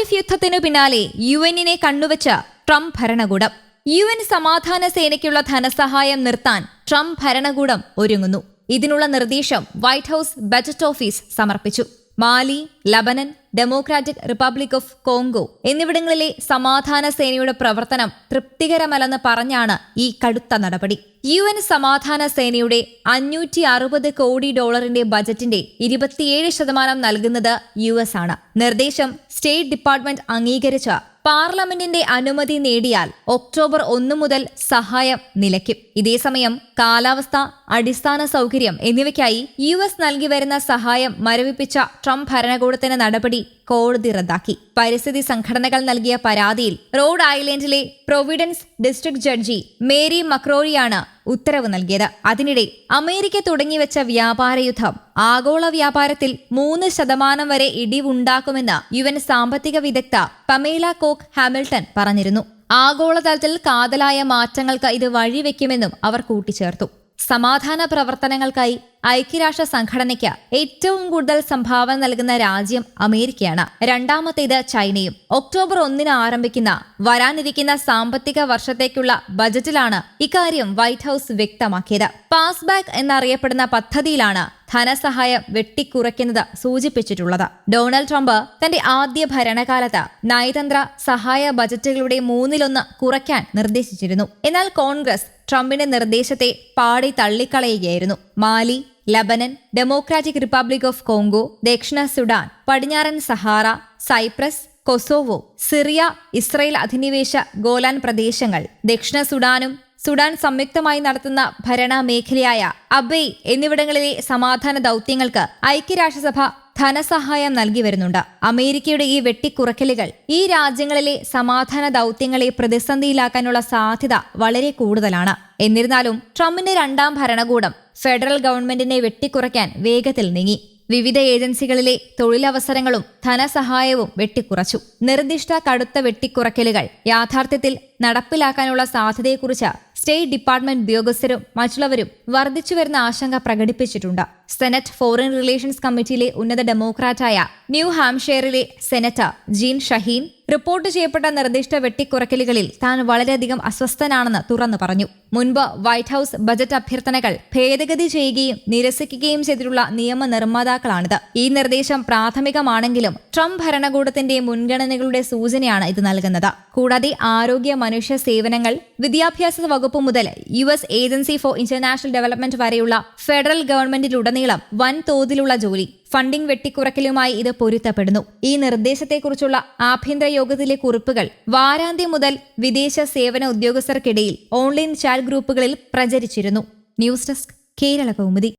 Tariff യുദ്ധത്തിനു പിന്നാലെ U എന്നിനെ കണ്ണുവച്ച ട്രംപ് ഭരണകൂടം. യു എൻ സമാധാന സേനയ്ക്കുള്ള ധനസഹായം നിർത്താൻ ട്രംപ് ഭരണകൂടം ഒരുങ്ങുന്നു. ഇതിനുള്ള നിർദ്ദേശം വൈറ്റ് ഹൌസ് ബജറ്റ് ഓഫീസ് സമർപ്പിച്ചു. Mali Lebanon Democratic Republic of Congo എന്നിവിടങ്ങളിലെ സമാധാന സേനയുടെ പ്രവർത്തനം തൃപ്തികരമല്ലെന്ന് പറഞ്ഞാണ് ഈ കടുത്ത നടപടി. യു എൻ സമാധാന സേനയുടെ അഞ്ഞൂറ്റി അറുപത് കോടി ഡോളറിന്റെ ബജറ്റിന്റെ ഇരുപത്തിയേഴ് ശതമാനം നൽകുന്നത് യു എസ് ആണ്. നിർദ്ദേശം സ്റ്റേറ്റ് ഡിപ്പാർട്ട്മെന്റ് അംഗീകരിച്ച പാർലമെന്റിന്റെ അനുമതി നേടിയാൽ ഒക്ടോബർ ഒന്നു മുതൽ സഹായം നിലയ്ക്കും. ഇതേസമയം കാലാവസ്ഥ അടിസ്ഥാന സൗകര്യം എന്നിവയ്ക്കായി യു എസ് നൽകി വരുന്ന സഹായം മരവിപ്പിച്ച ട്രംപ് ഭരണകൂടത്തിന്റെ നടപടി കോടതി റദ്ദാക്കി. പരിസ്ഥിതി സംഘടനകൾ നൽകിയ പരാതിയിൽ റോഡ് ഐലൻഡിലെ പ്രൊവിഡൻസ് ഡിസ്ട്രിക്ട് ജഡ്ജി മേരി മക്രോറിയാണ് ഉത്തരവ് നൽകിയത്. അതിനിടെ അമേരിക്ക തുടങ്ങിവെച്ച വ്യാപാര യുദ്ധം ആഗോള വ്യാപാരത്തിൽ മൂന്ന് ശതമാനം വരെ ഇടിവുണ്ടാക്കുമെന്ന് യു എൻ സാമ്പത്തിക വിദഗ്ധ പമേല കോക്ക് ഹാമിൽട്ടൺ പറഞ്ഞിരുന്നു. ആഗോളതലത്തിൽ കാതലായ മാറ്റങ്ങൾക്ക് ഇത് വഴിവെക്കുമെന്നും അവർ കൂട്ടിച്ചേർത്തു. സമാധാന പ്രവർത്തനങ്ങൾക്കായി ഐക്യരാഷ്ട്ര സംഘടനയ്ക്ക് ഏറ്റവും കൂടുതൽ സംഭാവന നൽകുന്ന രാജ്യം അമേരിക്കയാണ്. രണ്ടാമത്തേത് ചൈനയും. ഒക്ടോബർ ഒന്നിന് ആരംഭിക്കുന്ന വരാനിരിക്കുന്ന സാമ്പത്തിക വർഷത്തേക്കുള്ള ബജറ്റിലാണ് ഇക്കാര്യം വൈറ്റ് ഹൌസ് വ്യക്തമാക്കിയത്. പാസ്ബാക്ക് എന്നറിയപ്പെടുന്ന പദ്ധതിയിലാണ് ധനസഹായം വെട്ടിക്കുറയ്ക്കുന്നത് സൂചിപ്പിച്ചിട്ടുള്ളത്. ഡൊണാൾഡ് ട്രംപ് തന്റെ ആദ്യ ഭരണകാലത്ത് നയതന്ത്ര സഹായ ബജറ്റുകളുടെ മൂന്നിലൊന്ന് കുറയ്ക്കാൻ നിർദ്ദേശിച്ചിരുന്നു. എന്നാൽ കോൺഗ്രസ് ട്രംപിന്റെ നിർദ്ദേശത്തെ പാടി തള്ളിക്കളയുകയായിരുന്നു. Mali Lebanon Democratic Republic of Congo ദക്ഷിണ സുഡാൻ പടിഞ്ഞാറൻ Sahara Cyprus Kosovo Syria Israel അധിനിവേശ ഗോലാൻ പ്രദേശങ്ങൾ ദക്ഷിണ സുഡാനും സുഡാൻ സംയുക്തമായി നടത്തുന്ന ഭരണ മേഖലയായ അബെയ് എന്നിവിടങ്ങളിലെ സമാധാന ദൗത്യങ്ങൾക്ക് ഐക്യരാഷ്ട്രസഭ ധനസഹായം നൽകി വരുന്നുണ്ട്. അമേരിക്കയുടെ ഈ വെട്ടിക്കുറക്കലുകൾ ഈ രാജ്യങ്ങളിലെ സമാധാന ദൗത്യങ്ങളെ പ്രതിസന്ധിയിലാക്കാനുള്ള സാധ്യത വളരെ കൂടുതലാണ്. എന്നിരുന്നാലും ട്രംപിന്റെ രണ്ടാം ഭരണകൂടം ഫെഡറൽ ഗവൺമെന്റിനെ വെട്ടിക്കുറയ്ക്കാൻ വേഗത്തിൽ നീങ്ങി. വിവിധ ഏജൻസികളിലെ തൊഴിലവസരങ്ങളും ധനസഹായവും വെട്ടിക്കുറച്ചു. നിർദ്ദിഷ്ട കടുത്ത വെട്ടിക്കുറക്കലുകൾ യാഥാർത്ഥ്യത്തിൽ നടപ്പിലാക്കാനുള്ള സാധ്യതയെക്കുറിച്ച് സ്റ്റേറ്റ് ഡിപ്പാർട്ട്മെന്റ് ഉദ്യോഗസ്ഥരും മറ്റുള്ളവരും വർദ്ധിച്ചുവരുന്ന ആശങ്ക പ്രകടിപ്പിച്ചിട്ടുണ്ട്. സെനറ്റ് ഫോറിൻ റിലേഷൻസ് കമ്മിറ്റിയിലെ ഉന്നത ഡെമോക്രാറ്റായ ന്യൂ ഹാംഷെയറിലെ സെനറ്റർ ജീൻ ഷഹീൻ റിപ്പോർട്ട് ചെയ്യപ്പെട്ട നിർദ്ദിഷ്ട വെട്ടിക്കുറക്കലുകളിൽ താൻ വളരെയധികം അസ്വസ്ഥനാണെന്ന് തുറന്നു പറഞ്ഞു. മുൻപ് വൈറ്റ് ഹൌസ് ബജറ്റ് അഭ്യർത്ഥനകൾ ഭേദഗതി ചെയ്യുകയും നിരസിക്കുകയും ചെയ്തിട്ടുള്ള നിയമ നിർമ്മാതാക്കളാണിത് ഈ നിർദ്ദേശം പ്രാഥമികമാണെങ്കിലും ട്രംപ് ഭരണകൂടത്തിന്റെ മുൻഗണനകളുടെ സൂചനയാണ് ഇത് നൽകുന്നത്. കൂടാതെ ആരോഗ്യ മനുഷ്യ സേവനങ്ങൾ വിദ്യാഭ്യാസ വകുപ്പ് മുതൽ U S agency for international development വരെയുള്ള ഫെഡറൽ ഗവൺമെന്റിലുടനീളം വൻതോതിലുള്ള ജോലി ഫണ്ടിംഗ് വെട്ടിക്കുറക്കലുമായി ഇത് പൊരുത്തപ്പെടുന്നു. ഈ നിർദ്ദേശത്തെക്കുറിച്ചുള്ള ആഭ്യന്തര യോഗത്തിലെ കുറിപ്പുകൾ വാരാന്ത്യം മുതൽ വിദേശ സേവന ഉദ്യോഗസ്ഥർക്കിടയിൽ ഓൺലൈൻ ചാറ്റ് ഗ്രൂപ്പുകളിൽ പ്രചരിച്ചിരുന്നു. News desk Kerala Kaumudi.